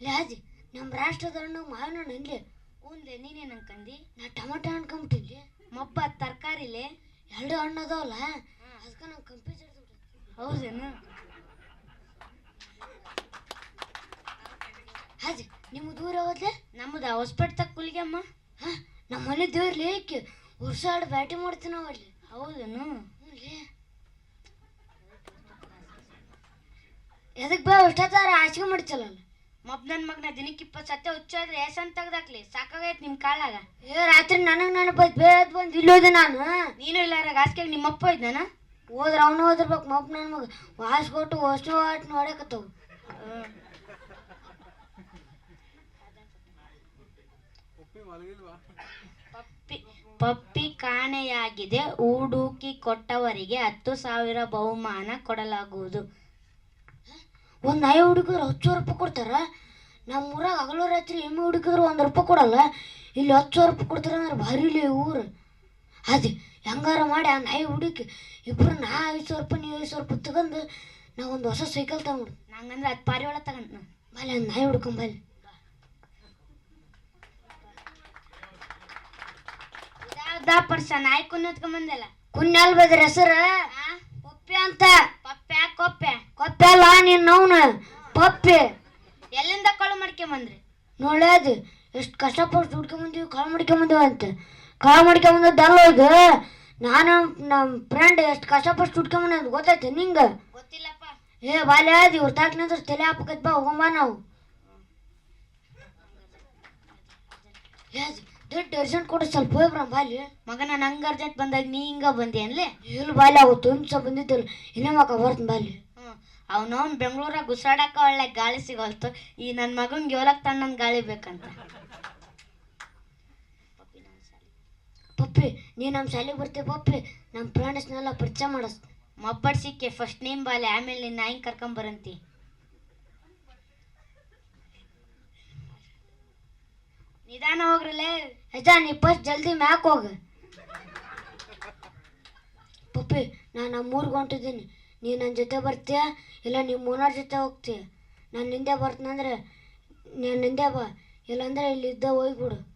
ಲಾಜಿ ನಮ್ಮ ರಾಷ್ಟ್ರದ ಹಣ್ಣು ಮಾವಿನ ಹಣ್ಣು ಇಲ್ಲಿ ಉಂದೆ ನೀನೇನು ಅನ್ಕಂದಿ? ನಾ ಟೊಮೆಟೊ ಮಪ್ಪ ತರಕಾರಿ ತರಕಾರಿಲೆ ಎರಡು ಹಣ್ಣು ಅದಾವಲ್ಲ? ಅದಕ್ಕೆ ನಂಗೆ ಕನ್ಫ್ಯೂಸ್ ಹೌದೇನು? ಹಾಜಿ ನಿಮ್ಮ ದೂರ ಹೋದ್ಲೆ ನಮ್ಮದು ಹೊಸ್ಪೇಟೆ ತಕ್ಕ ಕುಲಿಗೆಮ್ಮ. ಹಾಂ ನಮ್ಮ ಮನೆ ದೇವ್ರಲ್ಲಿ ಏಕೆ ಉರ್ಸಾಡ್ ಬ್ಯಾಟಿ ಮಾಡ್ತೀನಿ ನಾವು ಅಲ್ಲಿ. ಹೌದೇನು? ಹ್ಞೂ ಎದಕ್ಕೆ ಬಾ ಅಷ್ಟೊತ್ತಾರ ಆಚೆ ಮಾಡ್ತಿಲ್ಲ ಮಬ್ಬ ಮಗ್ನ ಮಗನ ದಿನಕ್ಕೆ ಇಪ್ಪತ್ತು ಸತ್ತೆ ಹುಚ್ಚಾದ್ರೆ ಏಸನ್ ತೆಗ್ದಾಕ್ಲಿ. ಸಾಕಾಗೈತ್ ನಿಮ್ಮ ಕಾಲಾಗ ಏ ರಾತ್ರಿ ನನಗೆ ನೆನಪಾಯ್ತು ಬೇರೆ ಬಂದು ಇಲ್ಲೋದ ನಾನು. ನೀನು ಇಲ್ಲಾರ ಹಾಸಿಗೆಗೆ ನಿಮ್ಮಪ್ಪ ಇದ್ದಾನ ಹೋದ್ರ ಅವನು ಹೋದಿರ್ಬೇಕು ಮಪ್ಪ ನನ್ನ ಮಗ. ವಾಸ್ ಕೊಟ್ಟು ಹೊಸ ನೋಡಕತ್ತವು ಪಪ್ಪಿ ಪಪ್ಪಿ ಕಾಣೆಯಾಗಿದೆ. ಹುಡುಕಿ ಕೊಟ್ಟವರಿಗೆ ಹತ್ತು ಸಾವಿರ ಬಹುಮಾನ ಕೊಡಲಾಗುವುದು. ಒಂದು ಐ ಹುಡುಗರು ಹತ್ತು ಸಾವಿರ ರೂಪಾಯಿ ಕೊಡ್ತಾರ? ನಮ್ಮ ಊರಾಗ ಹಗಲು ರಾತ್ರಿ ಎಮ್ಮೆ ಹುಡುಕಿದ್ರು ಒಂದು ರೂಪಾಯಿ ಕೊಡಲ್ಲ ಇಲ್ಲಿ ಹತ್ತು ಸಾವಿರ ರೂಪಾಯಿ ಕೊಡ್ತಾರೆ ಅಂದ್ರೆ ಭಾರಿ ಇಲ್ಲಿ ಊರು ಅದೇ ಹೆಂಗಾರ ಮಾಡಿ ಆ ನಾಯಿ ಹುಡುಕಿ ಇಬ್ಬರು ನಾ ಐದು ಸಾವಿರ ರೂಪಾಯಿ ನೀವು ಐದು ಸಾವಿರ ರೂಪಾಯಿ ತಗೊಂಡು ನಾ ಒಂದು ಹೊಸ ಸೈಕಲ್ ತಗೊಂಡು. ನಂಗಂದ್ರೆ ಅದು ಪಾರಿ ಒಳಗೆ ತಗಂತ ಬಾಲೆ ಒಂದು ನಾಯಿ ಹುಡ್ಕೊಂಬಲ್ಲಿ ದಾ ಪರ್ಸ ನಾಯಿ ಕುನ್ನ ಎತ್ಕೊಂಬಂದಲ್ಲ ಕುನ್ಯಾಲ್ ಬದ್ರ ಹೆಸರು? ಪಪ್ಪೆ ಅಂತ. ಪಪ್ಪೆ ಕೊಪ್ಪೆ. ಕೊಪ್ಪೆ ಅಲ್ಲ ನೀನು ಪಪ್ಪಿ. ಎಲ್ಲಿಂದ ಕಳು ಮಾಡ್ಕೊಂಬಂದ್ರಿ ಅದು ಎಷ್ಟು ಕಷ್ಟಪಟ್ಟು ದುಡ್ಕೊಂಬಂದೀವಿ ಕಾಳು ಮಾಡ್ಕೊಂಬಂದೀವಿ ಅಂತ. ಕಾಳು ಮಾಡ್ಕೊಂಬಂದದ್ದಲ್ಲ ಈಗ ನಾನು ನಮ್ಮ ಫ್ರೆಂಡ್ ಎಷ್ಟು ಕಷ್ಟಪಟ್ಟು ದುಡ್ಕೊಂಬಂದ ಗೊತ್ತೈತೆ ನಿಂಗೆ? ಗೊತ್ತಿಲ್ಲಪ್ಪ. ಏ ಬಾಲ್ಯ ಅದು ಇವ್ರ ತಾಕಿನಂದ್ರೆ ತಲೆ ಹಾಪಕೈತ್ ಬಾ ಹೋಗಂಬ ನಾವು. ದುಡ್ಡು ಅರ್ಜೆಂಟ್ ಕೊಡು ಸ್ವಲ್ಪ ಹೋಗ್ಬ್ರ ಬಾಲ್ಯ. ಮಗನ ನಂಗೆ ಅರ್ಜೆಂಟ್ ಬಂದಾಗ ನೀ ಹಿಂಗ ಬಂದೆ ಅನ್ಲೇ? ಎಲ್ಲಿ ಬಾಲ್ಯ ಅವತ್ತು ಒಂದು ಬಂದಿದ್ದಲ್ಲ ಇನ್ನೇ ಮಗ ಬರ್ತೀನಿ ಬಾಲ್ಯ. ಹ್ಞೂ ಅವನವನ್ ಬೆಂಗಳೂರಾಗ ಗುಸಾಡಕ್ಕೆ ಒಳ್ಳೆ ಗಾಳಿ ಸಿಗೋಲ್ತು. ಈ ನನ್ನ ಮಗನ್ಗೆ ಏಳಕ್ ತಣ್ಣನ್ ಗಾಳಿ ಬೇಕಂತ. ಪಪ್ಪಿ ನೀ ನಮ್ಮ ಶಾಲೆಗೆ ಬರ್ತೀವಿ ಪಪ್ಪಿ. ನಮ್ಮ ಫ್ರೆಂಡ್ಸ್ನೆಲ್ಲ ಪರಿಚಯ ಮಾಡಿಸ್. ಮಬ್ಬಡ್ ಸಿಕ್ಕೆ ಫಸ್ಟ್ ನೇಮ್ ಬಾಲೆ, ಆಮೇಲೆ ನಿನ್ನ ನಾಯಿಗೆ ಕರ್ಕೊಂಬರಂತಿ. ನಿಧಾನ ಹೋಗ್ರಲ್ಲೇ ಅಜ್ಜ ನೀ ಫಸ್ಟ್ ಜಲ್ದಿ ಮ್ಯಾಕ್ ಹೋಗ. ಪಪ್ಪಿ, ನಾನು ನಮ್ಮ ಊರಿಗೆ ಹೊಂಟಿದ್ದೀನಿ. ನೀ ನನ್ನ ಜೊತೆ ಬರ್ತೀಯ? ಇಲ್ಲ ನಿಮ್ಮ ಓನರ್ ಜೊತೆ ಹೋಗ್ತೀಯ? ನಾನು ನಿಂದೆ ಬರ್ತೀನಂದ್ರೆ, ನೀನು ನಿಂದೆ ಬಾ. ಇಲ್ಲಾಂದ್ರೆ ಇಲ್ಲಿದ್ದೇ ಹೋಗ್ಬಿಡು.